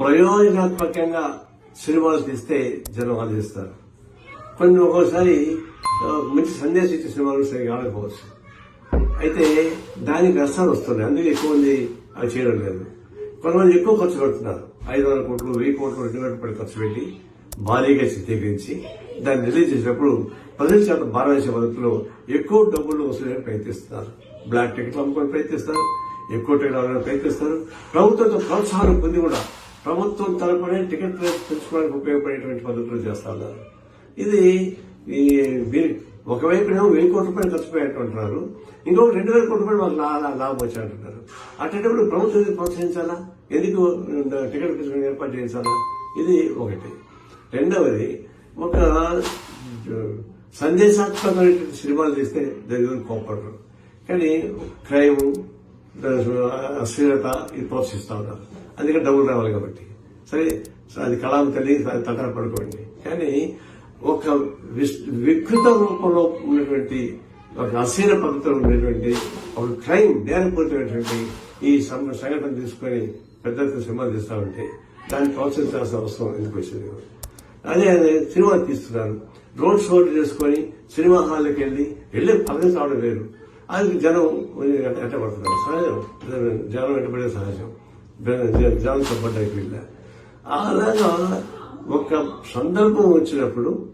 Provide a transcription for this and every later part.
ప్రయోజనాత్మకంగా సినిమాలు తీస్తే జనం ఆలోచిస్తారు కొన్ని ఒక్కోసారి మంచి సందేశం ఇచ్చే సినిమాలు సరిగా ఆడకపోవచ్చు. అయితే దానికి నష్టాలు వస్తున్నాయి. అందుకే ఎక్కువ మంది అవి చేయడం లేదు. కొంతమంది ఎక్కువ ఖర్చు పెడుతున్నారు. ఐదు వందల కోట్లు వెయ్యి కోట్లు రెండు వేల రూపాయలు ఖర్చు పెట్టి భారీగా చిత్రీకరించి దాన్ని రిలీజ్ చేసినప్పుడు ప్రజల చేత భారతదేశ పద్ధతిలో ఎక్కువ డబ్బులు వసూలు ప్రయత్నిస్తున్నారు. బ్లాక్ టికెట్లు అమ్ముకొని ప్రయత్నిస్తారు. ఎక్కువ టికెట్లు అమ్మడానికి ప్రయత్నిస్తారు. ప్రభుత్వంతో ప్రోత్సాహం పొంది కూడా ప్రభుత్వం తరపునే టికెట్ రేట్ పెంచుకోవడానికి ఉపయోగపడేటువంటి పద్ధతులు చేస్తా ఉన్నారు ఇది ఈ వీ- ఒకవైపునేమో వెయ్యి కోట్ల రూపాయలు ఖర్చు పెట్టంటున్నారు ఇంకొక రెండు వేల కోట్ల రూపాయలు మాకు లా- లాభం వచ్చాయంటున్నారు అట్టేటప్పుడు ప్రభుత్వం ప్రోత్సహించాలా? ఎందుకు టికెట్ ఏర్పాటు చేయించాలా? ఇది ఒకటి. రెండవది ఒక సందేశాత్మకమైనటువంటి సినిమాలు తీస్తే దగ్గర కోపడరు కానీ క్రైమ్ అశ్లీలత ఇది ప్రోత్సహిస్తా ఉన్నారు అందుకే డబ్బులు రావాలి కాబట్టి. సరే అది కళాం తల్లి తటన పడుకోండి. కానీ ఒక విస్- వికృత రూపంలో ఉన్నటువంటి ఒక అశ్లీల పద్ధతిలో ఉండేటువంటి ఒక క్రైమ్ నేరపూరితమైనటువంటి ఈ సంఘటన తీసుకొని పెద్ద ఎత్తున సినిమాలు తీస్తా ఉంటే దాన్ని ప్రోత్సహించాల్సిన అవసరం ఎందుకు వచ్చింది? అదే అదే సినిమా తీస్తున్నారు. రోడ్ షోలు చేసుకొని సినిమా హాల్కి వెళ్ళి వెళ్ళి పదవి చావడం వేరు. అది జనం వెంటబడుతున్నారు సహజం. జనం ఎట్టబడే సహజం. జ- జనం సపోర్ట్ అయిపోయిందా? అలాగా ఒక సందర్భం వచ్చినప్పుడు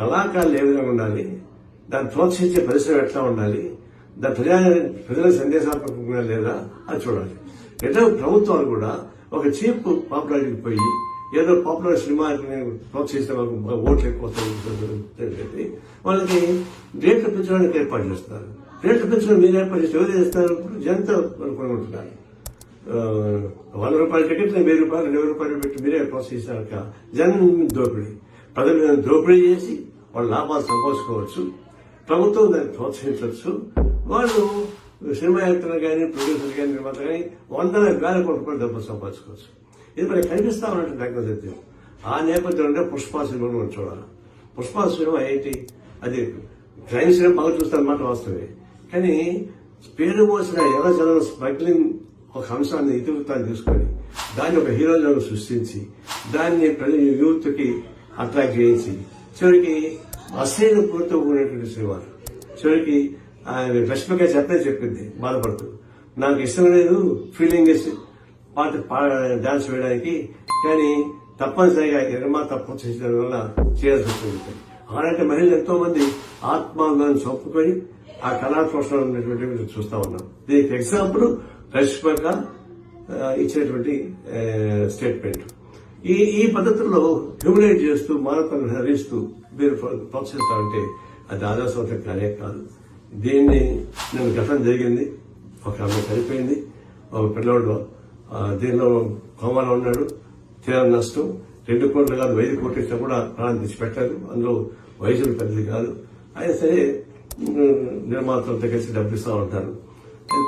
కళాకారులు ఏ విధంగా ఉండాలి? దాన్ని ప్రోత్సహించే పరిశ్రమ ఎట్లా ఉండాలి? దాని ప్రజా ప్రజల సందేశాత్మకంగా లేదా? అది చూడాలి. ఎట్లా ప్రభుత్వాలు కూడా ఒక చీప్ పాపులారిటీకి పోయి ఏదో పాపులర్ సినిమా ప్రోత్సహిస్తే వాళ్ళకి ఓట్లు ఎక్కువ వాళ్ళకి రేట్లు పెంచడానికి ఏర్పాటు చేస్తారు. రేట్లు పెంచడం మీరు ఏర్పాటు చేస్తే ఎవరు చేస్తారు? జనత కొనుక్కుంటున్నారు వంద రూపాయల టికెట్ వెయ్యి రూపాయలు రెండు రూపాయలు పెట్టి మీరే ప్రోత్సహిస్తారు జనం దోపిడీ. ప్రజల మీద దోపిడీ చేసి వాళ్ళు లాభాలు సంపాదించుకోవచ్చు. ప్రభుత్వం దాన్ని ప్రోత్సహించవచ్చు. వాళ్ళు సినిమా యాక్టర్లు కానీ ప్రొడ్యూసర్ కానీ నిర్మాత కానీ వందల వేల కోట్ల రూపాయలు డబ్బులు సంపాదించుకోవచ్చు. ఇది మనకి కనిపిస్తా ఉన్నట్టు నాకు సత్యం. ఆ నేపథ్యంలో పుష్పా సినిమా మనం చూడాలి. పుష్పా సినిమా ఏంటి? అది క్రైమ్ సినిమా బాగా చూస్తారన్నమాట వాస్తవే కానీ పేరు మోసిన ఎర్ర జనం స్మగ్లింగ్ ఒక అంశాన్ని ఇతివృత్తాన్ని తీసుకొని దాన్ని ఒక హీరోలను సృష్టించి దాన్ని ప్రజల యూత్కి అట్రాక్ట్ చేయించి చివరికి అశ్లీల పూర్తి ఉన్నటువంటి సినిమా చివరికి ఆయన రష్మిక చెప్పే చెప్పింది బాధపడుతూ నాకు ఇష్టం లేదు ఫీలింగ్ పాట డాన్స్ వేయడానికి కానీ తప్పనిసరిగా నిర్మాత ప్రోత్సహించడం వల్ల చేయాల్సి వస్తుంది. ఆడంటే మహిళలు ఎంతో మంది ఆత్మాంగాన్ని చొప్పుకొని ఆ కళాకోశం పోషణ ఉన్నటువంటి చూస్తా ఉన్నాం. దీనికి ఎగ్జాంపుల్ రష్మక ఇచ్చినటువంటి స్టేట్మెంట్ ఈ ఈ పద్ధతుల్లో హ్యూమినేట్ చేస్తూ మానవతను హరిస్తూ మీరు ప్ర- ప్రోత్సహిస్తారంటే అది ఆదర్శవంత కార్యం కాదు. దీన్ని నేను గతం జరిగింది ఒక ఆమె చనిపోయింది ఒక పిల్లవాడు దీనిలో కోమాలో ఉన్నాడు తీర నష్టం రెండు కోట్లు కాదు ఐదు కోట్లు ఇచ్చినా కూడా ప్రాణం తెచ్చిపెట్టారు అందులో వయసులు పెద్దది కాదు. అయినా సరే నిర్మాతలతో కలిసి డబ్బిస్తూ ఉంటారు.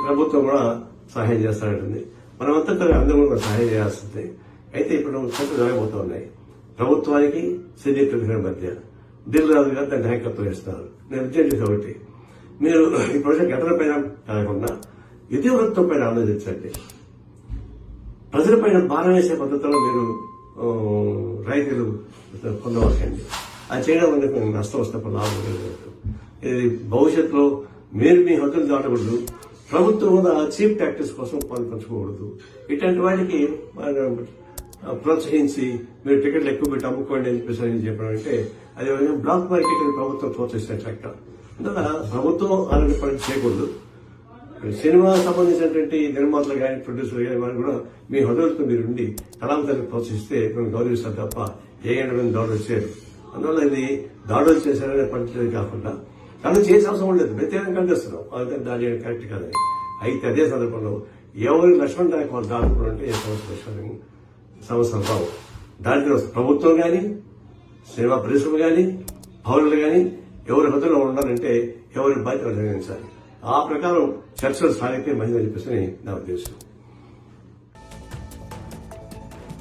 ప్రభుత్వం కూడా సహాయం చేస్తానంటుంది. మనమంతా కూడా అందరూ కూడా సహాయం చేయాల్సిందే. అయితే ఇప్పుడు చర్చలు జరగబోతా ఉన్నాయి. ప్రభుత్వానికి సినీ ప్రతిభల మధ్య దిల్ రాజు గారు దాన్ని నాయకత్వం ఇస్తారు నేను విజయం ఒకటి. మీరు ఈ ప్రాజెక్ట్ ఘటన పైన కాకుండా ఇతివృత్తం పైన ఆలోచించండి. ప్రజలపైన భారం వేసే పద్ధతిలో మీరు రైతులు పొందవచ్చండి అది చేయడం వల్ల మీకు నష్టం వస్తున్నప్పుడు లాభం లేదు. భవిష్యత్తులో మీరు మీ హక్కులు దాటకూడదు. ప్రభుత్వం కూడా చీప్ ప్రాక్టీస్ కోసం పంచుకోకూడదు. ఇట్లాంటి వాటికి ప్రోత్సహించి మీరు టికెట్లు ఎక్కువ పెట్టి అమ్ముకోండి అని చెప్పేసి అని చెప్పడం అంటే అది బ్లాక్ మార్కెట్ ప్రభుత్వం ప్రోత్సహిస్తున్న ట్రాక్టర్ అందువల్ల ప్రభుత్వం అలాంటి పని చేయకూడదు. సినిమా సంబంధించినటువంటి నిర్మాతలు కానీ ప్రొడ్యూసర్లు కానీ వారు కూడా మీ హోటల్తో మీరు ఉండి కళాంతరాన్ని ప్రోత్సహిస్తే మేము గౌరవిస్తారు తప్ప ఏ ఎండ దాడులు చేయరు. అందువల్ల ఇది దాడులు చేశారనే పనిచేది కాకుండా కానీ చేసే అవసరం లేదు. వ్యతిరేకం కనిపిస్తున్నావు. అదే దాని కరెక్ట్ కాదు. అయితే అదే సందర్భంలో ఎవరు లక్ష్మణ్ నాయక్ వాళ్ళు దాడుకుంటే ఏ సమస్య సమస్యలు రావు. దాంట్లో ప్రభుత్వం కానీ సినిమా పరిశ్రమ కానీ పౌరులు కానీ ఎవరి హద్దులో ఉండాలంటే ఎవరి బాధ్యత నిర్వహించాలి ఆ ప్రకారం చర్చలు సాగితే మంచిదని చెప్పేసి నా ఉద్దేశం.